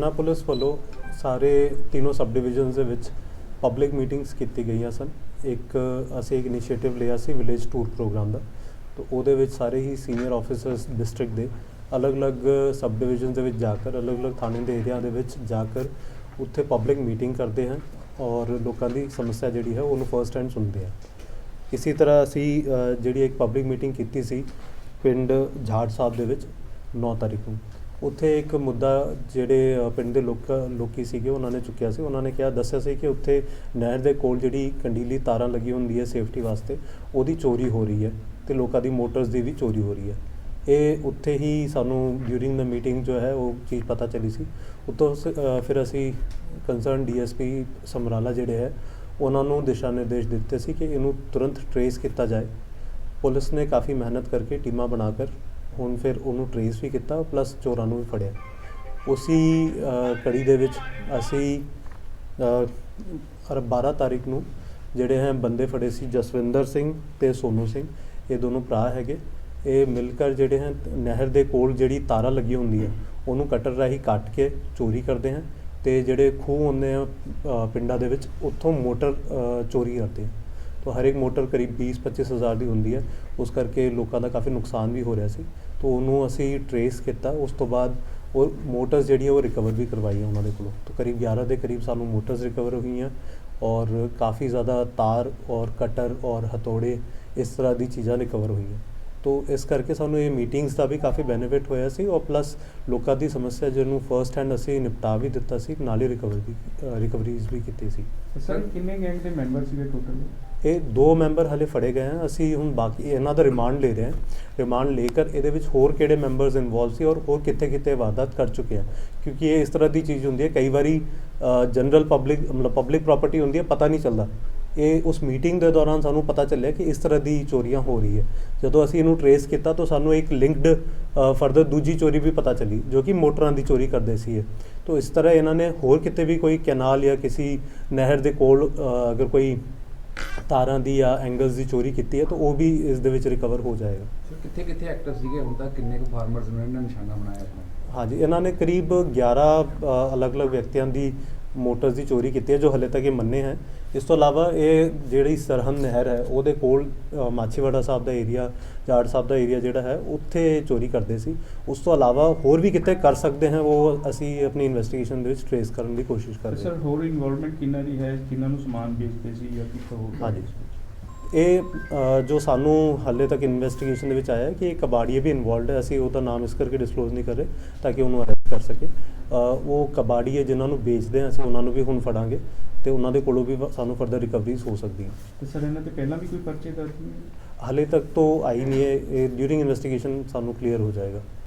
ਥਾਣਾ ਪੁਲਿਸ ਵੱਲੋਂ ਸਾਰੇ ਤਿੰਨੋਂ ਸਬ ਡਿਵੀਜ਼ਨਸ ਦੇ ਵਿੱਚ ਪਬਲਿਕ ਮੀਟਿੰਗਸ ਕੀਤੀ ਗਈਆਂ ਸਨ। ਇੱਕ ਅਸੀਂ ਇੱਕ ਇਨੀਸ਼ੀਏਟਿਵ ਲਿਆ ਸੀ ਵਿਲੇਜ ਟੂਰ ਪ੍ਰੋਗਰਾਮ ਦਾ। ਤਾਂ ਉਹਦੇ ਵਿੱਚ ਸਾਰੇ ਹੀ ਸੀਨੀਅਰ ਆਫੀਸਰਸ ਡਿਸਟ੍ਰਿਕਟ ਦੇ ਅਲੱਗ-ਅਲੱਗ ਸਬ ਡਿਵੀਜ਼ਨ ਦੇ ਵਿੱਚ ਜਾ ਕਰ ਅਲੱਗ-ਅਲੱਗ ਥਾਣੇ ਦੇ ਏਰੀਆ ਦੇ ਵਿੱਚ ਜਾ ਕਰ ਉੱਥੇ ਪਬਲਿਕ ਮੀਟਿੰਗ ਕਰਦੇ ਹਨ ਔਰ ਲੋਕਾਂ ਦੀ ਸਮੱਸਿਆ ਜਿਹੜੀ ਹੈ ਉਹਨੂੰ ਫਰਸਟ ਹੈਂਡ ਸੁਣਦੇ ਆ ਇਸੇ ਤਰ੍ਹਾਂ ਅਸੀਂ ਜਿਹੜੀ ਇੱਕ ਪਬਲਿਕ ਮੀਟਿੰਗ ਕੀਤੀ ਸੀ ਪਿੰਡ ਝਾੜ ਸਾਹਿਬ ਦੇ ਵਿੱਚ 9 ਤਾਰੀਖ ਨੂੰ। ਉੱਥੇ ਇੱਕ ਮੁੱਦਾ ਜਿਹੜੇ ਅ, ਪਿੰਡ ਦੇ ਲੋਕ ਲੋਕੀ ਸੀਗੇ ਉਹਨਾਂ ਨੇ ਚੁੱਕਿਆ ਸੀ। ਉਹਨਾਂ ਨੇ ਕਿਹਾ ਦੱਸਿਆ ਸੀ ਕਿ ਉੱਥੇ ਨਹਿਰ ਦੇ ਕੋਲ ਜਿਹੜੀ ਕੰਡੀਲੀ ਤਾਰਾਂ ਲੱਗੀ ਹੁੰਦੀ ਹੈ ਸੇਫਟੀ ਵਾਸਤੇ ਉਹਦੀ ਚੋਰੀ ਹੋ ਰਹੀ ਹੈ ਤੇ ਲੋਕਾਂ ਦੀ ਮੋਟਰਸ ਦੀ ਵੀ ਚੋਰੀ ਹੋ ਰਹੀ ਹੈ। ਇਹ ਉੱਥੇ ਹੀ ਸਾਨੂੰ ਡਿਊਰਿੰਗ ਦਾ ਮੀਟਿੰਗ ਜੋ ਹੈ ਉਹ ਚੀਜ਼ ਪਤਾ ਚੱਲੀ ਸੀ। ਉੱਤੋਂ ਸ- ਅ, ਫਿਰ ਅਸੀਂ ਕੰਸਰਨ ਡੀਐਸਪੀ ਸਮਰਾਲਾ ਜਿਹੜੇ ਹੈ ਉਹਨਾਂ ਨੂੰ ਦਿਸ਼ਾ ਨਿਰਦੇਸ਼ ਦਿੱਤੇ ਸੀ ਕਿ ਇਹਨੂੰ ਤੁਰੰਤ ਟਰੇਸ ਕੀਤਾ ਜਾਏ। ਪੁਲਿਸ ਨੇ ਕਾਫੀ ਮਿਹਨਤ ਕਰਕੇ ਟੀਮਾਂ ਬਣਾ ਕਰ ਹੁਣ ਫਿਰ ਉਹਨੂੰ ਟਰੇਸ ਵੀ ਕੀਤਾ ਪਲੱਸ ਚੋਰਾਂ ਨੂੰ ਵੀ ਫੜਿਆ। ਉਸੀ ਕੜੀ ਦੇ ਵਿੱਚ ਅਸੀਂ ਅ, 12 ਤਾਰੀਖ ਨੂੰ ਜਿਹੜੇ ਹੈ ਬੰਦੇ ਫੜੇ ਸੀ ਜਸਵਿੰਦਰ ਸਿੰਘ ਤੇ ਸੋਨੂ ਸਿੰਘ ਇਹ ਦੋਨੋਂ ਭਰਾ ਹੈਗੇ। ਇਹ ਮਿਲ ਕਰ ਜਿਹੜੇ ਹੈ ਨਹਿਰ ਦੇ ਕੋਲ ਜਿਹੜੀ ਤਾਰਾਂ ਲੱਗੀ ਹੁੰਦੀ ਹੈ ਉਹਨੂੰ ਕਟਰ ਰਾਹੀਂ ਕੱਟ ਕੇ ਚੋਰੀ ਕਰਦੇ ਹਨ ਤੇ ਜਿਹੜੇ ਖੂਹ ਹੁੰਦੇ ਆ ਪਿੰਡਾਂ ਦੇ ਵਿੱਚ ਉੱਥੋਂ ਮੋਟਰ ਚੋਰੀ ਕਰਦੇ ਆ। ਤਾਂ ਹਰ ਇੱਕ ਮੋਟਰ ਕਰੀਬ 20-25 ਹਜ਼ਾਰ ਦੀ ਹੁੰਦੀ ਹੈ। ਉਸ ਕਰਕੇ ਲੋਕਾਂ ਦਾ ਕਾਫੀ ਨੁਕਸਾਨ ਵੀ ਹੋ ਰਿਹਾ ਸੀ। ਤਾਂ ਉਹਨੂੰ ਅਸੀਂ ਟਰੇਸ ਕੀਤਾ। ਉਸ ਤੋਂ ਬਾਅਦ ਉਹ ਮੋਟਰਸ ਜਿਹੜੀ ਹੈ ਉਹ ਰਿਕਵਰ ਵੀ ਕਰਵਾਈਆਂ ਉਹਨਾਂ ਦੇ ਕੋਲੋਂ। ਤਾਂ ਕਰੀਬ 11 ਦੇ ਕਰੀਬ ਸਾਨੂੰ ਮੋਟਰਸ ਰਿਕਵਰ ਹੋਈਆਂ ਔਰ ਕਾਫੀ ਜ਼ਿਆਦਾ ਤਾਰ ਔਰ ਕਟਰ ਔਰ ਹਥੌੜੇ ਇਸ ਤਰ੍ਹਾਂ ਦੀ ਚੀਜ਼ਾਂ ਰਿਕਵਰ ਹੋਈਆਂ। ਤੋ ਇਸ ਕਰਕੇ ਸਾਨੂੰ ਇਹ ਮੀਟਿੰਗਸ ਦਾ ਵੀ ਕਾਫੀ ਬੈਨੀਫਿਟ ਹੋਇਆ ਸੀ ਔਰ ਪਲੱਸ ਲੋਕਾਂ ਦੀ ਸਮੱਸਿਆ ਜਿਹਨੂੰ ਫਰਸਟ ਹੈਂਡ ਅਸੀਂ ਨਿਪਟਾ ਵੀ ਦਿੱਤਾ ਸੀ ਨਾਲੇ ਰਿਕਵਰ ਵੀ ਰਿਕਵਰੀਜ਼ ਵੀ ਕੀਤੀ ਸੀ। ਸਰ ਕਿੰਨੇ ਗੈਂਗ ਦੇ ਮੈਂਬਰ ਸੀਗੇ ਟੋਟਲ ਇਹ ਦੋ ਮੈਂਬਰ ਹਲੇ ਫੜੇ ਗਏ ਹਨ ਅਸੀਂ ਹੁਣ ਬਾਕੀ ਇਹਨਾਂ ਦਾ ਰਿਮਾਂਡ ਲੈ ਰਹੇ ਹਾਂ ਰਿਮਾਂਡ ਲੈ ਕਰ ਇਹਦੇ ਵਿੱਚ ਹੋਰ ਕਿਹੜੇ ਮੈਂਬਰਸ ਇਨਵੋਲਵ ਸੀ ਔਰ ਹੋਰ ਕਿੱਥੇ ਕਿੱਥੇ ਵਾਰਦਾਤ ਕਰ ਚੁੱਕੇ ਆ? ਕਿਉਂਕਿ ਇਹ ਇਸ ਤਰ੍ਹਾਂ ਦੀ ਚੀਜ਼ ਹੁੰਦੀ ਹੈ ਕਈ ਵਾਰੀ ਜਨਰਲ ਪਬਲਿਕ ਮਤਲਬ ਪਬਲਿਕ ਪ੍ਰਾਪਰਟੀ ਹੁੰਦੀ ਹੈ ਪਤਾ ਨਹੀਂ ਚੱਲਦਾ। ਇਹ ਉਸ ਮੀਟਿੰਗ ਦੇ ਦੌਰਾਨ ਸਾਨੂੰ ਪਤਾ ਚੱਲਿਆ ਕਿ ਇਸ ਤਰ੍ਹਾਂ ਦੀ ਚੋਰੀਆਂ ਹੋ ਰਹੀ ਹੈ। ਜਦੋਂ ਅਸੀਂ ਇਹਨੂੰ ਟਰੇਸ ਕੀਤਾ ਤਾਂ ਸਾਨੂੰ ਇੱਕ ਲਿੰਕਡ ਫਰਦਰ ਦੂਜੀ ਚੋਰੀ ਵੀ ਪਤਾ ਚੱਲੀ ਜੋ ਕਿ ਮੋਟਰਾਂ ਦੀ ਚੋਰੀ ਕਰਦੇ ਸੀ ਇਹ। ਤਾਂ ਇਸ ਤਰ੍ਹਾਂ ਇਹਨਾਂ ਨੇ ਹੋਰ ਕਿਤੇ ਵੀ ਕੋਈ ਕੈਨਾਲ ਜਾਂ ਕਿਸੇ ਨਹਿਰ ਦੇ ਕੋਲ ਅਗਰ ਕੋਈ ਤਾਰਾਂ ਦੀ ਜਾਂ ਐਂਗਲਸ ਦੀ ਚੋਰੀ ਕੀਤੀ ਹੈ ਤਾਂ ਉਹ ਵੀ ਇਸ ਦੇ ਵਿੱਚ ਰਿਕਵਰ ਹੋ ਜਾਏਗਾ। ਕਿੱਥੇ ਕਿੱਥੇ ਐਕਟਿਵ ਸੀਗੇ? ਹੁਣ ਤੱਕ ਕਿੰਨੇ ਕੁ ਫਾਰਮਰਸ ਨੂੰ ਇਹਨਾਂ ਨਿਸ਼ਾਨਾ ਬਣਾਇਆ? ਆਪਣਾ ਹਾਂਜੀ ਇਹਨਾਂ ਨੇ ਕਰੀਬ 11 ਅ, ਅਲੱਗ-ਅਲੱਗ ਵਿਅਕਤੀਆਂ ਦੀ ਮੋਟਰਸ ਦੀ ਚੋਰੀ ਕੀਤੀ ਹੈ ਜੋ ਹਲੇ ਤੱਕ ਇਹ ਮੰਨੇ ਹੈ। ਇਸ ਤੋਂ ਇਲਾਵਾ ਇਹ ਜਿਹੜੀ ਸਰਹੰਦ ਨਹਿਰ ਹੈ ਉਹਦੇ ਕੋਲ ਮਾਛੀਵਾੜਾ ਸਾਹਿਬ ਦਾ ਏਰੀਆ ਜਾੜ ਸਾਹਿਬ ਦਾ ਏਰੀਆ ਜਿਹੜਾ ਹੈ ਉੱਥੇ ਚੋਰੀ ਕਰਦੇ ਸੀ। ਉਸ ਤੋਂ ਇਲਾਵਾ ਹੋਰ ਵੀ ਕਿਤੇ ਕਰ ਸਕਦੇ ਹਾਂ ਉਹ ਅਸੀਂ ਆਪਣੀ ਇਨਵੈਸਟੀਗੇਸ਼ਨ ਦੇ ਵਿੱਚ ਟ੍ਰੇਸ ਕਰਨ ਦੀ ਕੋਸ਼ਿਸ਼ ਕਰ ਰਹੇ ਸਰ ਹਾਂ। ਹੋਰ ਇਨਵੋਲਵਮੈਂਟ ਕਿੰਨਾ ਦੀ ਹੈ ਕਿੰਨਾ ਨੂੰ ਸਮਾਨ ਵੇਚਦੇ ਸੀ ਜਾਂ ਕਿੱਥੋਂ ਹਾਂਜੀ। ਇਹ ਜੋ ਸਾਨੂੰ ਹਾਲੇ ਤੱਕ ਇਨਵੈਸਟੀਗੇਸ਼ਨ ਦੇ ਵਿੱਚ ਆਇਆ ਹੈ ਕਿ ਇਹ ਕਬਾੜੀਏ ਵੀ ਇਨਵੋਲਡ ਹੈ ਅਸੀਂ ਉਹਦਾ ਨਾਮ ਇਸ ਕਰਕੇ ਡਿਸਕਲੋਜ਼ ਨਹੀਂ ਕਰ ਰਹੇ ਤਾਂ ਕਿ ਉਹਨੂੰ ਕਰ ਸਕੇ। ਉਹ ਕਬਾੜੀਏ ਜਿਨ੍ਹਾਂ ਨੂੰ ਵੇਚਦੇ ਹਾਂ ਅਸੀਂ ਉਹਨਾਂ ਨੂੰ ਵੀ ਹੁਣ ਫੜਾਂਗੇ ਤੇ ਉਹਨਾਂ ਦੇ ਕੋਲੋਂ ਵੀ ਸਾਨੂੰ ਫਰਦਰ ਰਿਕਵਰੀਜ਼ ਹੋ ਸਕਦੀਆਂ। ਤੇ ਸਰ ਇਹਨਾਂ ਤੇ ਪਹਿਲਾਂ ਵੀ ਕੋਈ ਪਰਚੇ ਦਰਜ ਹਾਲੇ ਤੱਕ ਤੋਂ ਆਈ ਨਹੀਂ ਹੈ। ਇਹ ਡਿਊਰਿੰਗ ਇਨਵੈਸਟੀਗੇਸ਼ਨ ਸਾਨੂੰ ਕਲੀਅਰ ਹੋ ਜਾਏਗਾ।